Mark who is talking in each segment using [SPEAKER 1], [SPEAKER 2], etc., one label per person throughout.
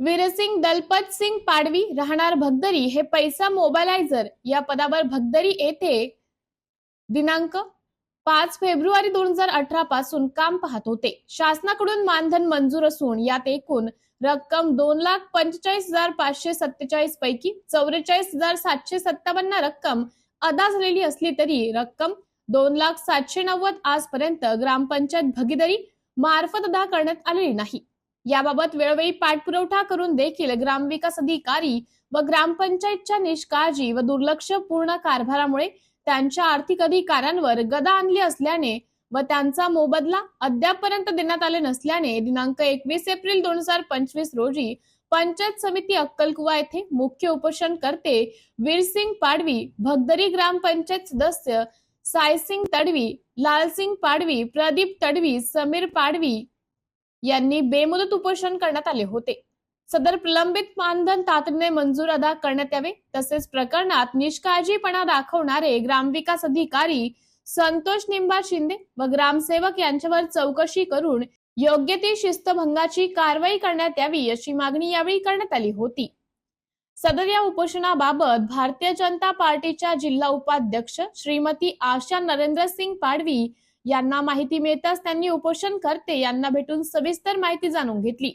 [SPEAKER 1] वीरसिंग दलपत सिंग पाडवी राहणार भगदरी हे पैसा मोबालायझर या पदावर भगदरी येथे दिनांक पाच फेब्रुवारी दोन हजार अठरा पासून काम पाहत होते. शासनाकडून मानधन मंजूर असून यात एकूण रक्कम दोन लाख पंचेचाळीस हजार पाचशे सत्तेचाळीस पैकी चौवेचाळीस हजार सातशे सत्तावन्न रक्कम अदा झालेली असली तरी रक्कम दोन लाख सातशे नव्वद आजपर्यंत ग्रामपंचायत भगीदारी मार्फत अदा करण्यात आलेली नाही. याबाबत वेळोवेळी पाठपुरवठा करून देखील ग्रामविकास अधिकारी व ग्रामपंचायतच्या निष्काळजी व दुर्लक्षपूर्ण कारभारामुळे त्यांच्या आर्थिक अधिकारांवर गदा आणली असल्याने व त्यांचा मोबदला अद्यापपर्यंत देण्यात आले नसल्याने दिनांक एकवीस एप्रिल दोन हजार पंचवीस रोजी पंचायत समिती अक्कलकुवा येथे मुख्य उपोषण करते वीरसिंग पाडवी भगदरी ग्रामपंचायत सदस्य सायसिंग तडवी लालसिंग पाडवी प्रदीप तडवी समीर पाडवी यांनी बेमुदत उपोषण करण्यात आले होते. सदर प्रलंबित मानधन तातडीने मंजूर अदा करण्यात यावे तसेच प्रकरणात निष्काळजीपणा दाखवणारे ग्रामविकास अधिकारी संतोष निंबा शिंदे व ग्रामसेवक यांच्यावर चौकशी करून योग्य ती शिस्तभंगाची कारवाई करण्यात यावी अशी मागणी यावेळी करण्यात आली होती. सदर या उपोषणाबाबत भारतीय जनता पार्टीच्या जिल्हा उपाध्यक्ष श्रीमती आशा नरेंद्र सिंग पाडवी यांना माहिती मिळताच त्यांनी उपोषण करते. यांना भेटून सविस्तर माहिती जाणून घेतली.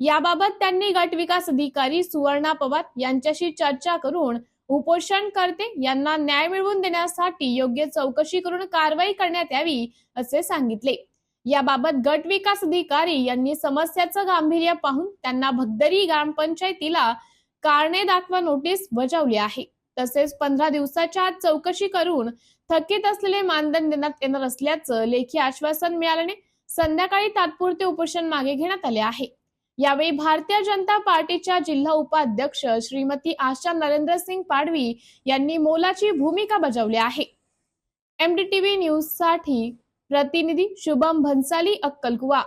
[SPEAKER 1] याबाबत त्यांनी गट विकास अधिकारी सुवर्णा पवार यांच्याशी चर्चा करून उपोषण करते. यांना न्याय मिळवून देण्यासाठी योग्य चौकशी करून कारवाई करण्यात यावी असे सांगितले. याबाबत गट विकास अधिकारी यांनी समस्याचं गांभीर्य पाहून त्यांना भगदरी ग्रामपंचायतीला कारणे दाखवा नोटीस बजावली आहे. तसेच पंधरा दिवसाच्या आत चौकशी करून थकीत असलेले मानधन देण्यात येणार असल्याचं लेखी आश्वासन मिळाल्याने संध्याकाळी तात्पुरते उपोषण मागे घेण्यात आले आहे. यावेळी भारतीय जनता पार्टीच्या जिल्हा उपाध्यक्ष श्रीमती आशा नरेंद्र सिंग पाडवी यांनी मोलाची भूमिका बजावली आहे. एमडीटीव्ही न्यूजसाठी प्रतिनिधी शुभम भन्साली अक्कलकुवा.